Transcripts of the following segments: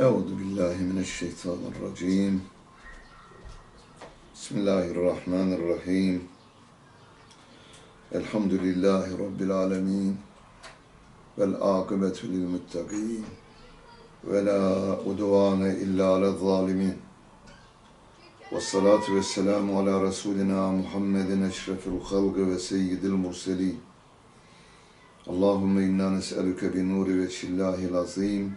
Euzu billahi mineşşeytanirracim. Bismillahirrahmanirrahim. Elhamdülillahi rabbil alamin. Vel akibetu lil muttaqin. Ve la udvane illa alel zalimin. Ve salatu ve selamu ala Resulina Muhammedin eşrefil halgı ve seyyidil murselin. Allahümme inna nes'eluke bi nuri ve şillahil azim.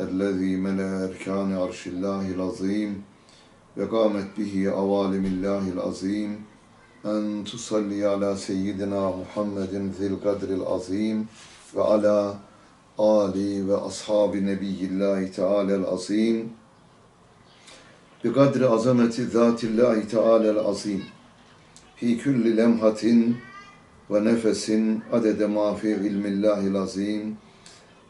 الذي ملأ أركان عرش الله العظيم وقامت به أوالم الله العظيم أن تصلي على سيدنا محمد ذي القدر العظيم وعلى آل وأصحاب نبي الله تعالى العظيم بقدر عظمة ذات الله تعالى العظيم في كل لمحة ونفس عدد ما في علم الله العظيم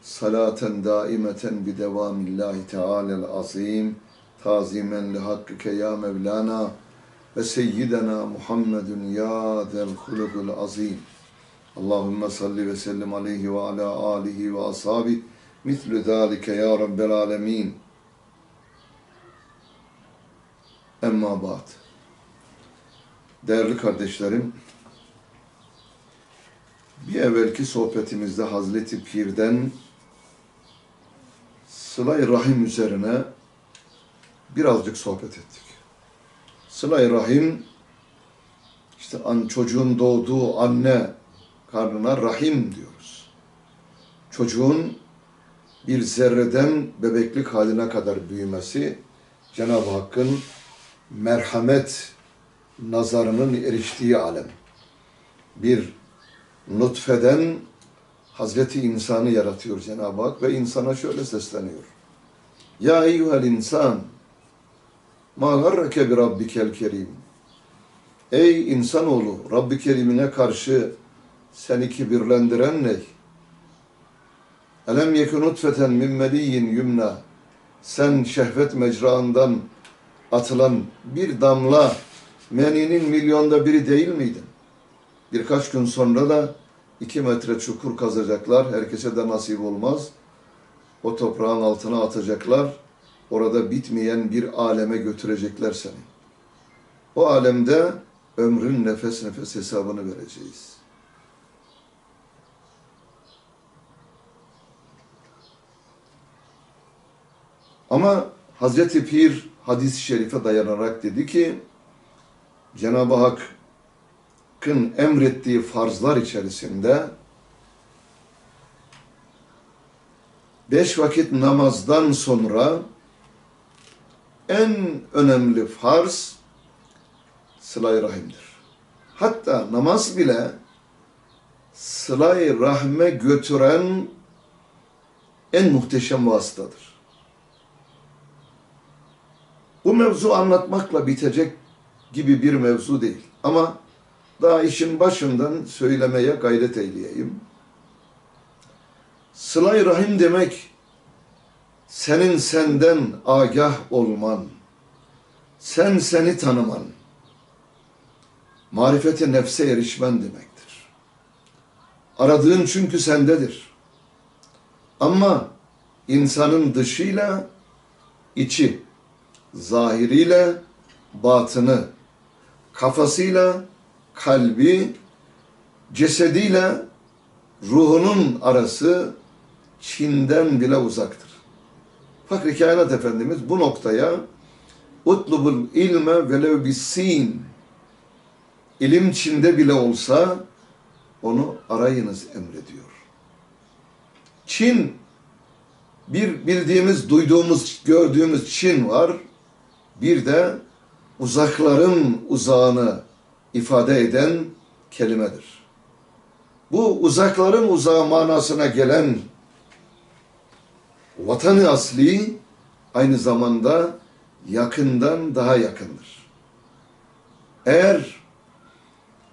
salaten daimeten bi devamillahi teala'l azim tazimen li hakkike ya Mevlana ve seyyidena Muhammedun ya zel hulukul azim. Allahümme salli ve sellim aleyhi ve ala alihi ve ashabi mitlü zâlike ya Rabbel alemin. Emma ba'd. Değerli kardeşlerim, bir evvelki sohbetimizde Hazreti Pir'den Sıla-i Rahim üzerine birazcık sohbet ettik. Sıla-i Rahim, işte an, çocuğun doğduğu anne karnına rahim diyoruz. Çocuğun bir zerreden bebeklik haline kadar büyümesi, Cenab-ı Hakk'ın merhamet nazarının eriştiği alem. Bir nutfeden Hazreti insanı yaratıyor Cenab-ı Hak ve insana şöyle sesleniyor. Ya eyyuhel insan ma garrake bi rabbikel kerim. Ey insanoğlu Rabbi Kerim'ine karşı seni kibirlendiren ne? Elem yekun nutfeten min meliyyin yumna. Sen şehvet mecraından atılan bir damla meninin milyonda biri değil miydin? Birkaç gün sonra da iki metre çukur kazacaklar. Herkese de nasip olmaz. O toprağın altına atacaklar. Orada bitmeyen bir aleme götürecekler seni. O alemde ömrün nefes nefes hesabını vereceğiz. Ama Hazreti Pir hadis-i şerife dayanarak dedi ki Cenab-ı Hak Hakk'ın emrettiği farzlar içerisinde beş vakit namazdan sonra en önemli farz sıla rahimdir. Hatta namaz bile sıla rahme götüren en muhteşem vasıtadır. Bu mevzu anlatmakla bitecek gibi bir mevzu değil. Ama daha işin başından söylemeye gayret eyleyeyim. Sıla-i Rahim demek, senin senden agah olman, sen seni tanıman, marifete nefse erişmen demektir. Aradığın çünkü sendedir. Ama insanın dışıyla içi, zahiriyle batını, kafasıyla kalbi cesediyle ruhunun arası Çin'den bile uzaktır. Fakri Kainat Efendimiz bu noktaya utlubul ilme velev bissin ilim Çin'de bile olsa onu arayınız emrediyor. Çin bir bildiğimiz, duyduğumuz, gördüğümüz Çin var. Bir de uzakların uzağını ifade eden kelimedir. Bu uzakların uzağı manasına gelen vatanı asli aynı zamanda yakından daha yakındır. Eğer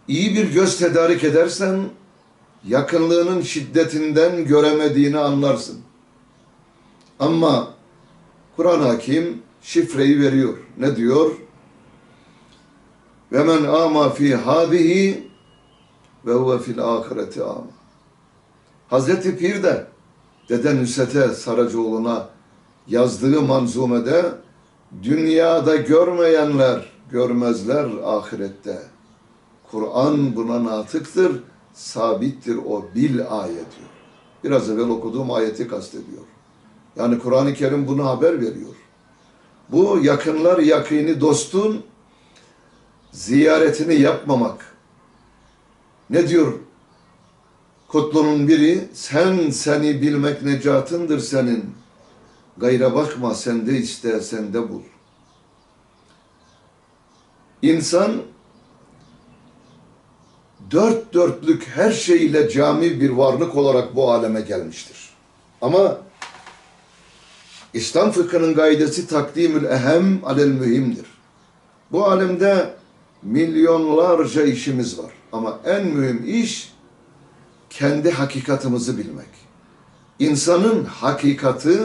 iyi bir göz tedarik edersen yakınlığının şiddetinden göremediğini anlarsın. Ama Kur'an Hakim şifreyi veriyor. Ne diyor? Ve men ama fi hadihi ve huve fil ahireti ama. Hazreti Pir de Dede Nüsete Saracoğlu'na yazdığı manzumede dünyada görmeyenler görmezler ahirette. Kur'an buna natıktır, sabittir o bil ayet diyor. Biraz evvel okuduğum ayeti kastediyor. Yani Kur'an-ı Kerim bunu haber veriyor. Bu yakınlar yakini dostun ziyaretini yapmamak. Ne diyor Kutlu'nun biri? Sen seni bilmek necatındır senin. Gayra bakma sende iste sende bul. İnsan dört dörtlük her şeyle cami bir varlık olarak bu aleme gelmiştir. Ama İslam fıkhının gaydesi takdimül ehem alel mühimdir. Bu alemde milyonlarca işimiz var. Ama en mühim iş kendi hakikatimizi bilmek. İnsanın hakikati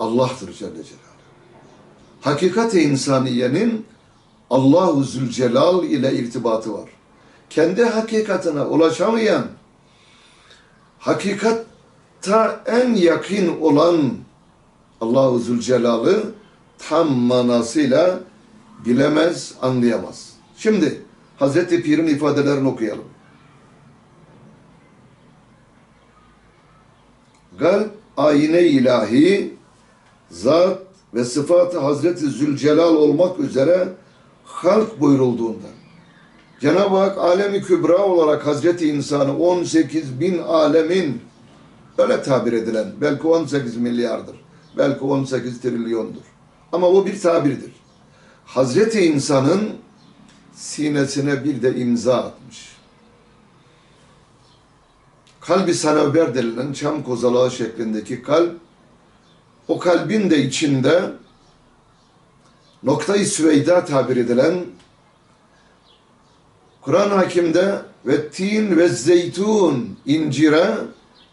Allah'tır Celle Celaluhu. Hakikat-i insaniyenin Allahu Zülcelal ile irtibatı var. Kendi hakikatine ulaşamayan, hakikatta en yakın olan Allahu Zülcelal'ı tam manasıyla bilemez, anlayamaz. Şimdi Hazreti Pir'in ifadelerini okuyalım. Galp ayine ilahi, zat ve sıfatı Hazreti Zülcelal olmak üzere halk buyurulduğunda Cenab-ı Hak alemi kübra olarak Hazreti insanı 18 bin alemin öyle tabir edilen belki 18 milyardır belki 18 trilyondur ama bu bir tabirdir. Hazreti insanın sinesine bir de imza atmış. Kalbi sanaver denilen çam kozalağı şeklindeki kalp o kalbin de içinde noktayı süveyda tabir edilen Kur'an hakimde ve tin ve zeytun incire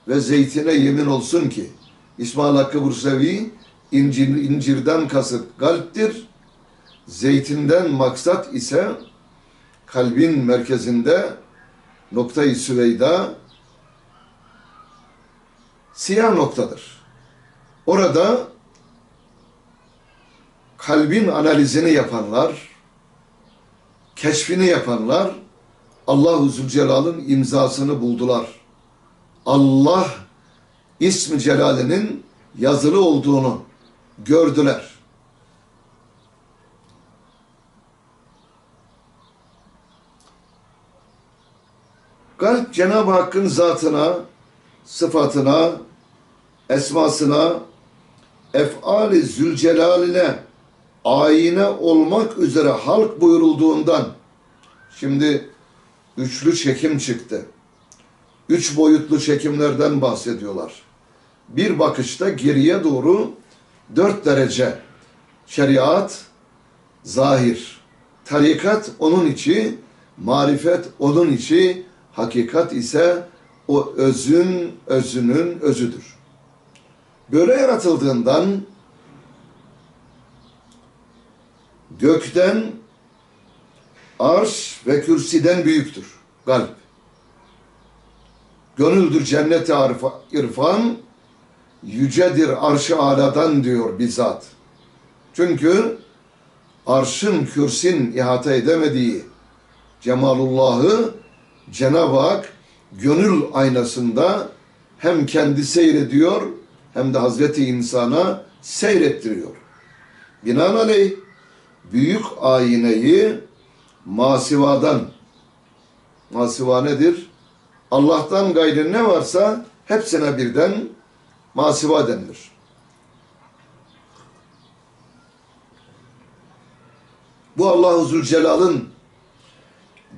ve zeytine yemin olsun ki İsmail Hakkı Bursevi incir, incirden kasıt kalptir. Zeytinden maksat ise kalbin merkezinde noktayı süveyda siyah noktadır. Orada kalbin analizini yapanlar, keşfini yapanlar Allahu Zülcelal'ın imzasını buldular. Allah ismi celalinin yazılı olduğunu gördüler. Kalp Cenab-ı Hakk'ın zatına, sıfatına, esmasına, efali zülcelaline ayine olmak üzere halk buyurulduğundan şimdi üçlü çekim çıktı. Üç boyutlu çekimlerden bahsediyorlar. Bir bakışta geriye doğru dört derece şeriat, zahir, tarikat onun içi, marifet onun içi, hakikat ise o özün özünün özüdür. Böyle yaratıldığından gökten arş ve kürsiden büyüktür kalp. Gönüldür cenneti irfan, yücedir arşı aladan diyor bizzat. Çünkü arşın kürsin ihata edemediği cemalullahı Cenab-ı Hak gönül aynasında hem kendi seyrediyor hem de Hazreti insana seyrettiriyor. Binaenaleyh büyük ayneyi masivadan masiva nedir? Allah'tan gayrı ne varsa hepsine birden masiva denilir. Bu Allah-u Zülcelal'ın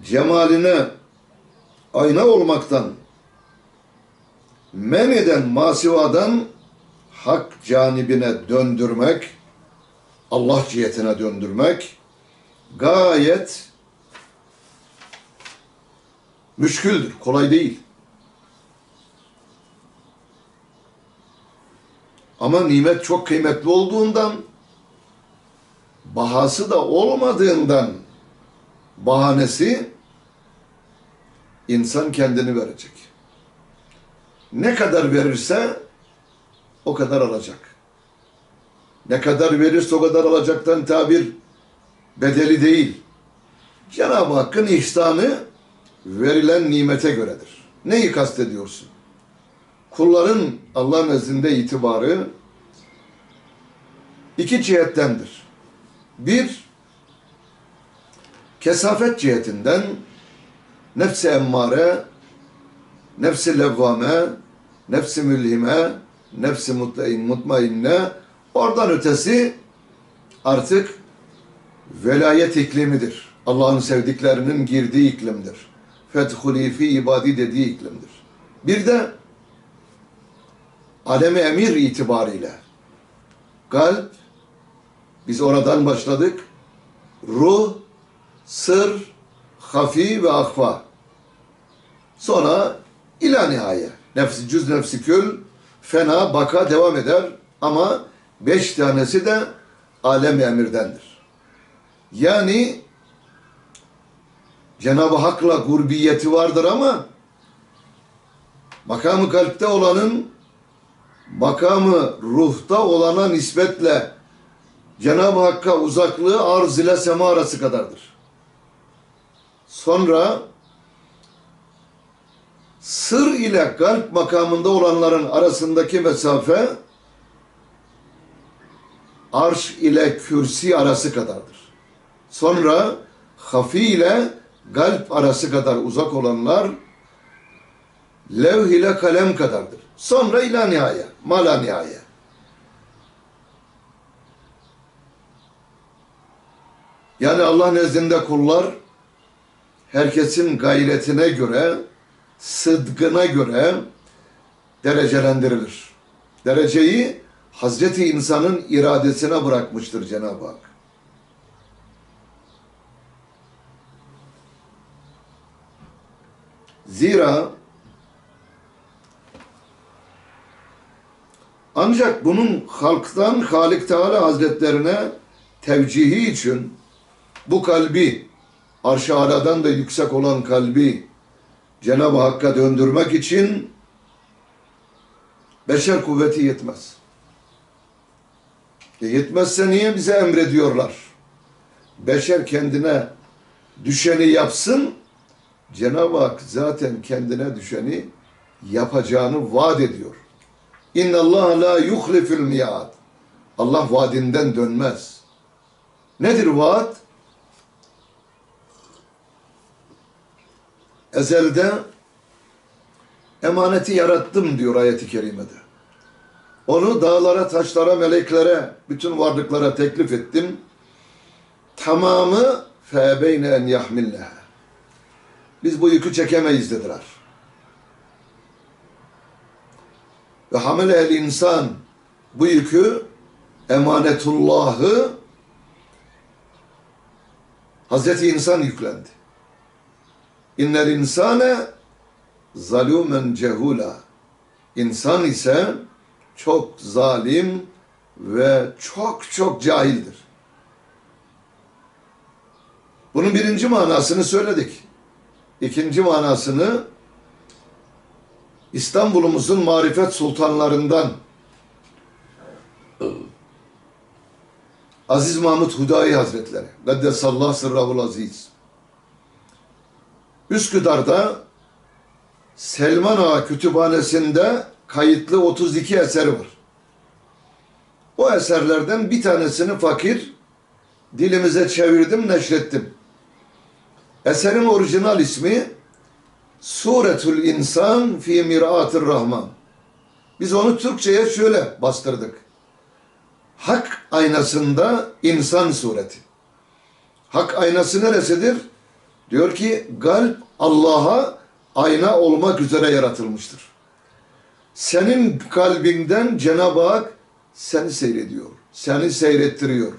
cemaline ayna olmaktan men eden masivadan hak canibine döndürmek, Allah cihetine döndürmek gayet müşküldür, kolay değil. Ama nimet çok kıymetli olduğundan, bahası da olmadığından bahanesi insan kendini verecek. Ne kadar verirse o kadar alacak. Ne kadar verirse o kadar alacaktan tabir bedeli değil. Cenab-ı Hakk'ın ihsanı verilen nimete göredir. Neyi kastediyorsun? Kulların Allah nezdinde itibarı iki cihettendir. Bir, kesafet cihetinden nefsi emmare, nefsi levvame, nefsi mülhime, nefsi mutmain, mutmainne, oradan ötesi artık velayet iklimidir. Allah'ın sevdiklerinin girdiği iklimdir. Fethuli fi ibadi dediği iklimdir. Bir de alemi emir itibariyle kalp, biz oradan başladık, ruh, sır, hafi ve akfa. Sonra ila nihaye. Nefsi cüz nefsi kül, fena, baka devam eder ama beş tanesi de alem emirdendir. Yani Cenab-ı Hak'la gurbiyeti vardır ama makamı kalpte olanın makamı ruhta olana nispetle Cenab-ı Hakk'a uzaklığı arz ile sema arası kadardır. Sonra sır ile kalp makamında olanların arasındaki mesafe arş ile kürsi arası kadardır. Sonra hafi ile kalp arası kadar uzak olanlar levh ile kalem kadardır. Sonra ila nihaya, mala nihaya. Yani Allah nezdinde kullar herkesin gayretine göre, sıdkına göre derecelendirilir. Dereceyi Hazreti insanın iradesine bırakmıştır Cenab-ı Hak. Zira ancak bunun halktan Halik Teala Hazretlerine tevcihi için bu kalbi arş-ı aladan da yüksek olan kalbi Cenab-ı Hakk'a döndürmek için beşer kuvveti yetmez. E yetmezse niye bize emrediyorlar? Beşer kendine düşeni yapsın, Cenab-ı Hak zaten kendine düşeni yapacağını vaat ediyor. İnna Allah la yuhliful miad. Allah vaadinden dönmez. Nedir vaat? Ezelde emaneti yarattım diyor ayeti kerimede. Onu dağlara, taşlara, meleklere, bütün varlıklara teklif ettim. Tamamı febeyne en yahmilleha. Biz bu yükü çekemeyiz dediler. Ve hamile el insan bu yükü emanetullahı Hazreti insan yüklendi. İnnel insane zalumen cehula. İnsan ise çok zalim ve çok çok cahildir. Bunun birinci manasını söyledik. İkinci manasını İstanbul'umuzun marifet sultanlarından Aziz Mahmut Hudayi Hazretleri Gaddesallah sırrahul aziz Üsküdar'da Selman Ağa Kütüphanesi'nde kayıtlı 32 eseri var. O eserlerden bir tanesini fakir dilimize çevirdim, neşrettim. Eserin orijinal ismi Suretül İnsan fi Mir'atır Rahman. Biz onu Türkçe'ye şöyle bastırdık. Hak aynasında insan sureti. Hak aynası neresidir? Diyor ki kalp Allah'a ayna olmak üzere yaratılmıştır. Senin kalbinden Cenab-ı Hak seni seyrediyor. Seni seyrettiriyor.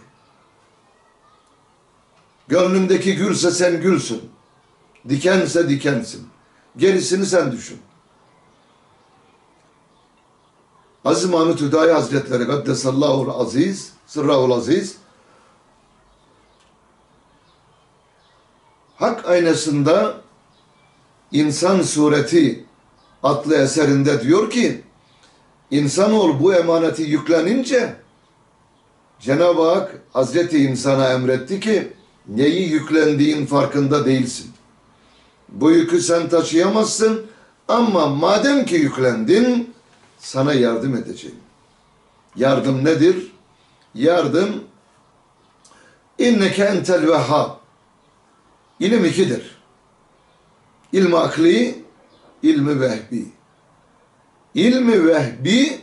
Gönlündeki gülse sen gülsün. Dikense dikensin. Gerisini sen düşün. Aziz Mahmut Hüdayi Hazretleri Gaddesallahu Aziz, Sırrahul Aziz Hak aynasında insan sureti adlı eserinde diyor ki insanoğlu bu emaneti yüklenince Cenab-ı Hak Hazreti insana emretti ki neyi yüklendiğin farkında değilsin. Bu yükü sen taşıyamazsın ama madem ki yüklendin sana yardım edeceğim. Yardım nedir? Yardım inneke entel vehhab. İlim ikidir. İlmi akli, ilmi vehbi. İlmi vehbi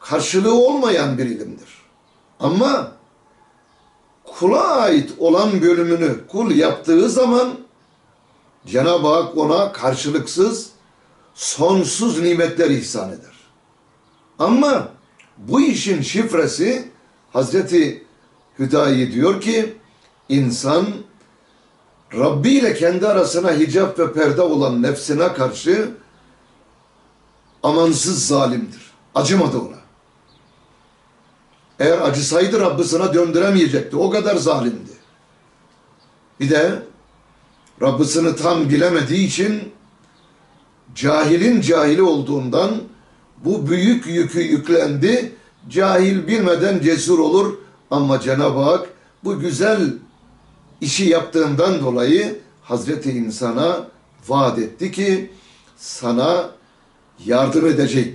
karşılığı olmayan bir ilimdir. Ama kula ait olan bölümünü kul yaptığı zaman Cenab-ı Hak ona karşılıksız sonsuz nimetler ihsan eder. Ama bu işin şifresi Hazreti Hüdayi diyor ki insan Rabbi ile kendi arasına hicap ve perde olan nefsine karşı amansız zalimdir. Acımadı ona. Eğer acısaydı Rabbisine döndüremeyecekti. O kadar zalimdi. Bir de Rabbisini tam bilemediği için cahilin cahili olduğundan bu büyük yükü yüklendi. Cahil bilmeden cesur olur ama Cenab-ı Hak bu güzel işi yaptığından dolayı Hazreti insana vaat etti ki sana yardım edecek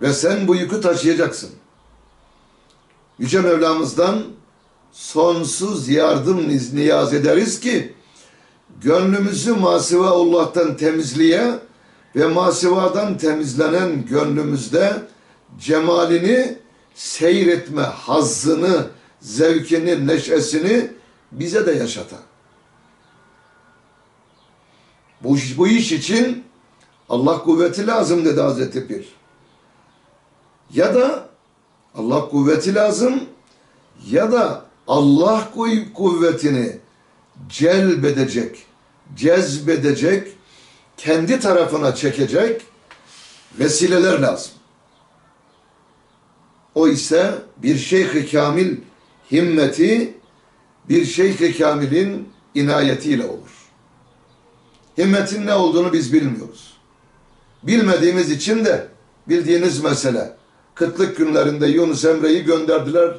ve sen bu yükü taşıyacaksın. Yüce Mevlamızdan sonsuz yardım niyaz ederiz ki gönlümüzü masiva Allah'tan temizliğe ve masivadan temizlenen gönlümüzde cemalini seyretme hazzını, zevkini, neşesini bize de yaşata. Bu, bu iş için Allah kuvveti lazım dedi Hazreti Pir. Ya da Allah kuvveti lazım ya da Allah kuvvetini celbedecek, cezbedecek, kendi tarafına çekecek vesileler lazım. O ise bir şeyh-i kamil himmeti bir şeyh-i kamilin inayetiyle olur. Himmetin ne olduğunu biz bilmiyoruz. Bilmediğimiz için de bildiğiniz mesele. Kıtlık günlerinde Yunus Emre'yi gönderdiler.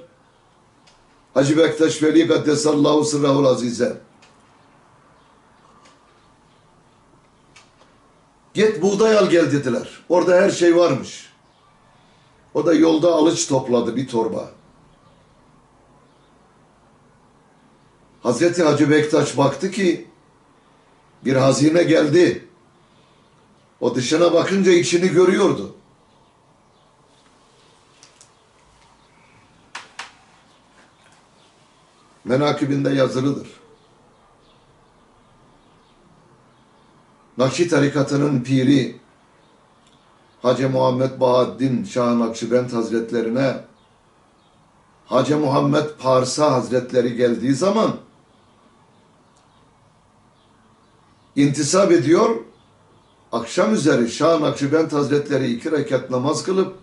Hacı Bektaş Veli Kaddesallahu Sırrahul Azize. Git buğday al gel dediler. Orada her şey varmış. O da yolda alıç topladı bir torba. Hazreti Hacı Bektaş baktı ki bir hazine geldi. O dışına bakınca içini görüyordu. Menakibinde yazılıdır. Nakşi tarikatının piri Hacı Muhammed Bahaddin Şah Nakşibend Hazretlerine Hacı Muhammed Parsa Hazretleri geldiği zaman intisap ediyor. Akşam üzeri Şah Nakşibend Hazretleri iki rekat namaz kılıp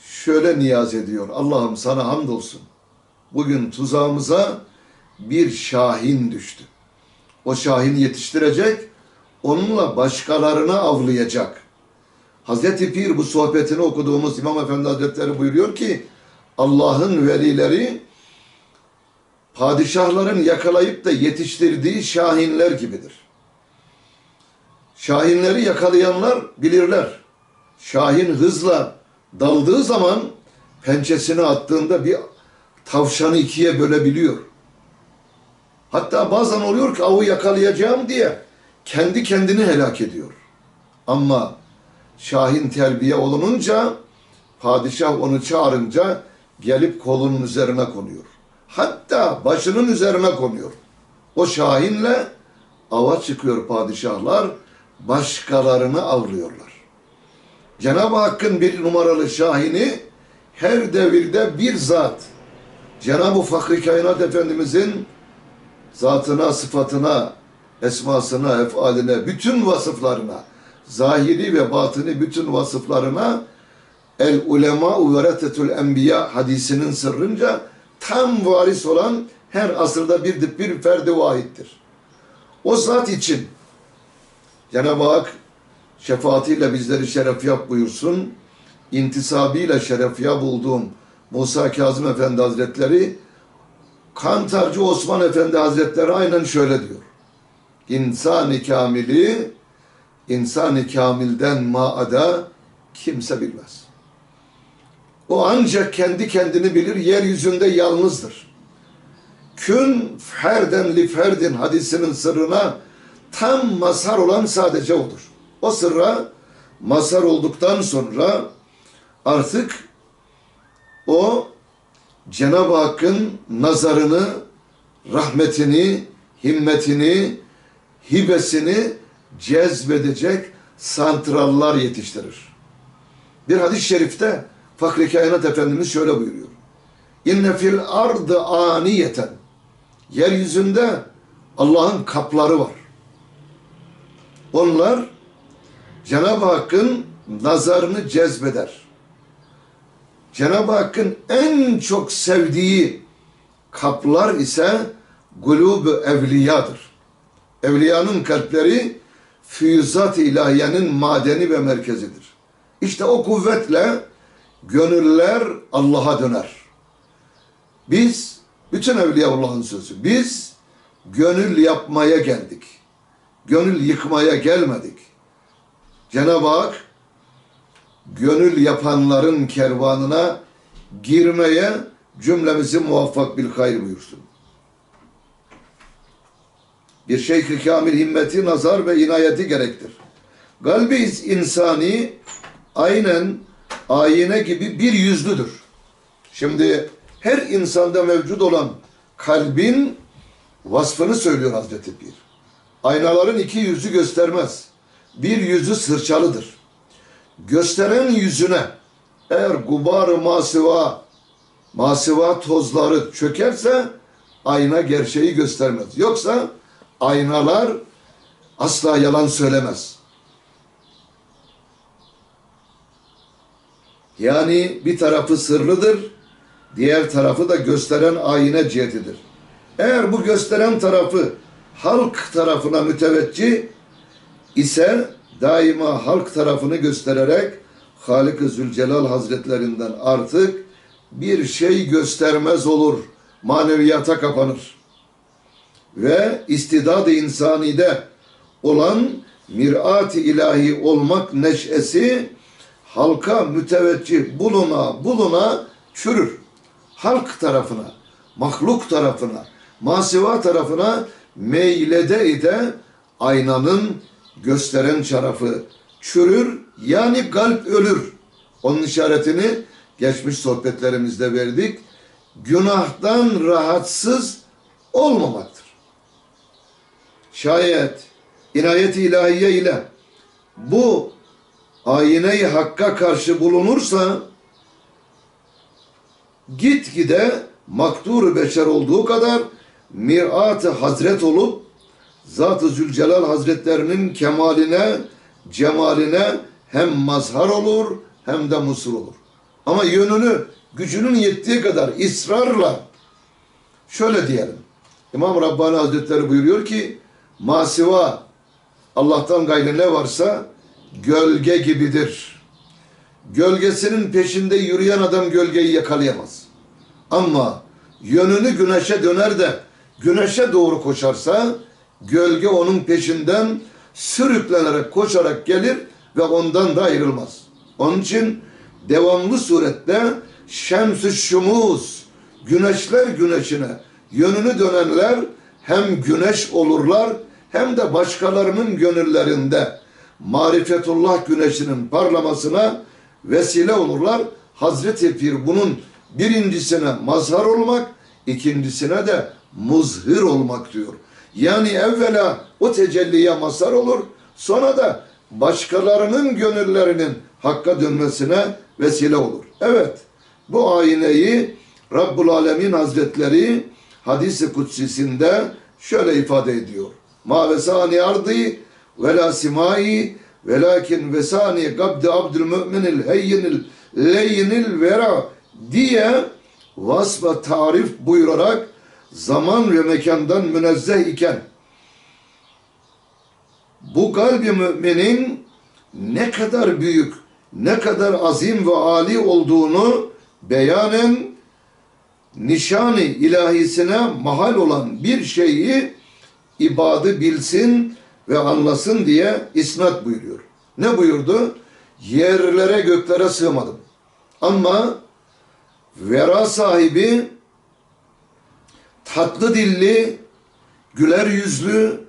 şöyle niyaz ediyor. Allah'ım sana hamdolsun. Bugün tuzağımıza bir şahin düştü. O şahin yetiştirecek, onunla başkalarını avlayacak. Hazreti Pir bu sohbetini okuduğumuz İmam Efendi Hazretleri buyuruyor ki Allah'ın velileri padişahların yakalayıp da yetiştirdiği şahinler gibidir. Şahinleri yakalayanlar bilirler. Şahin hızla daldığı zaman pençesini attığında bir tavşanı ikiye bölebiliyor. Hatta bazen oluyor ki avı yakalayacağım diye kendi kendini helak ediyor. Ama Şahin terbiye olununca padişah onu çağırınca gelip kolunun üzerine konuyor. Hatta başının üzerine konuyor. O Şahinle ava çıkıyor padişahlar, başkalarını avlıyorlar. Cenab-ı Hakk'ın bir numaralı Şahini her devirde bir zat. Cenab-ı Fakri Kainat Efendimizin zatına, sıfatına, esmasına, efaline, bütün vasıflarına, zahiri ve batını bütün vasıflarına el ulema veretetül enbiya hadisinin sırrınca tam varis olan her asırda bir bir ferdi vahittir. O zat için Cenab-ı Hak şefaatiyle bizleri şeref yap buyursun. İntisabıyla şeref yap bulduğum Musa Kazım Efendi Hazretleri Kantarcı Osman Efendi Hazretleri aynen şöyle diyor. İnsan-ı kamili insan-ı kamilden maada kimse bilmez. O ancak kendi kendini bilir, yeryüzünde yalnızdır. Kün ferden li ferdin hadisinin sırrına tam mazhar olan sadece odur. O sırra mazhar olduktan sonra artık o Cenab-ı Hakk'ın nazarını, rahmetini, himmetini, hibesini cezbedecek santrallar yetiştirir. Bir hadis-i şerifte Fakri Kainat Efendimiz şöyle buyuruyor. İnne fil ardı aniyeten. Yeryüzünde Allah'ın kapları var. Onlar Cenab-ı Hakk'ın nazarını cezbeder. Cenab-ı Hakk'ın en çok sevdiği kaplar ise gulub evliyadır. Evliyanın kalpleri füyüzat-ı ilahiyenin madeni ve merkezidir. İşte o kuvvetle gönüller Allah'a döner. Biz, bütün Evliyaullah'ın sözü, biz gönül yapmaya geldik. Gönül yıkmaya gelmedik. Cenab-ı Hak gönül yapanların kervanına girmeye cümlemizi muvaffak bil hayır buyursun. Bir şeyh kamil himmeti, nazar ve inayeti gerektir. Kalbi insani aynen ayine gibi bir yüzlüdür. Şimdi her insanda mevcut olan kalbin vasfını söylüyor Hazreti Pir. Aynaların iki yüzü göstermez. Bir yüzü sırçalıdır. Gösteren yüzüne eğer gubar masiva masiva tozları çökerse ayna gerçeği göstermez. Yoksa aynalar asla yalan söylemez. Yani bir tarafı sırlıdır, diğer tarafı da gösteren ayna cihetidir. Eğer bu gösteren tarafı halk tarafına müteveccih ise daima halk tarafını göstererek Halik-i Zülcelal Hazretlerinden artık bir şey göstermez olur, maneviyata kapanır. Ve istidad-ı insanide olan mirat-ı ilahi olmak neşesi halka müteveccih buluna buluna çürür. Halk tarafına, mahluk tarafına, masiva tarafına meylede ide aynanın gösteren tarafı çürür yani kalp ölür. Onun işaretini geçmiş sohbetlerimizde verdik. Günahtan rahatsız olmamaktır. Şayet inayet-i ilahiye ile bu ayine-i hakka karşı bulunursa gitgide maktur beşer olduğu kadar mirat-ı hazret olup Zat-ı Zülcelal Hazretlerinin kemaline, cemaline hem mazhar olur hem de musur olur. Ama yönünü gücünün yettiği kadar ısrarla şöyle diyelim. İmam Rabbani Hazretleri buyuruyor ki masiva Allah'tan gayrı ne varsa gölge gibidir. Gölgesinin peşinde yürüyen adam gölgeyi yakalayamaz. Ama yönünü güneşe döner de güneşe doğru koşarsa gölge onun peşinden sürüklenerek koşarak gelir ve ondan da ayrılmaz. Onun için devamlı surette şems-ü şumuz güneşler güneşine yönünü dönenler hem güneş olurlar hem de başkalarının gönüllerinde marifetullah güneşinin parlamasına vesile olurlar. Hazreti Pir bunun birincisine mazhar olmak, ikincisine de muzhir olmak diyor. Yani evvela o tecelliye mazhar olur, sonra da başkalarının gönüllerinin hakka dönmesine vesile olur. Evet, bu ayneyi Rabbul Alemin Hazretleri hadisi kutsisinde şöyle ifade ediyor. Ma vesani ardı ve la simai velakin vesani gabdi abdül müminil heyyinil leyyinil vera diye vasfa tarif buyurarak zaman ve mekandan münezzeh iken bu kalbi müminin ne kadar büyük, ne kadar azim ve ali olduğunu beyanen nişani ilahisine mahal olan bir şeyi ibadı bilsin ve anlasın diye isnat buyuruyor. Ne buyurdu? Yerlere göklere sığmadım. Ama vera sahibi tatlı dilli, güler yüzlü,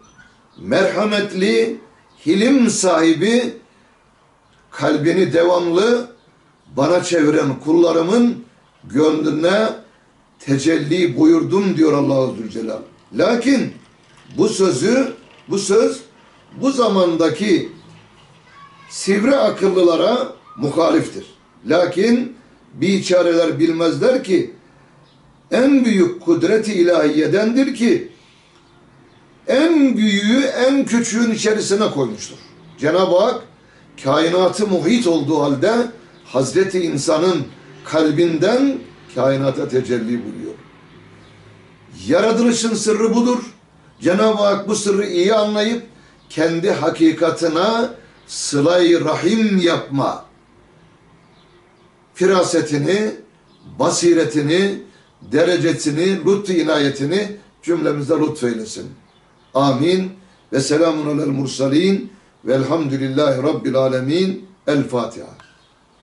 merhametli, hilim sahibi, kalbini devamlı bana çeviren kullarımın gönlüne tecelli buyurdum diyor Allah-u Zülcelal. Lakin bu sözü, bu söz bu zamandaki sivri akıllılara muhaliftir. Lakin biçareler bilmezler ki en büyük kudreti ilahiyedendir ki en büyüğü en küçüğün içerisine koymuştur. Cenab-ı Hak kainatı muhit olduğu halde Hazreti insanın kalbinden kainata tecelli buluyor. Yaratılışın sırrı budur. Cenab-ı Hak bu sırrı iyi anlayıp kendi hakikatına sılay rahim yapma firasetini, basiretini, derecesini, lütfu inayetini cümlemizde lütfeylesin. Amin. Ve selamun alel mursalin velhamdülillahi rabbil alemin. El Fatiha.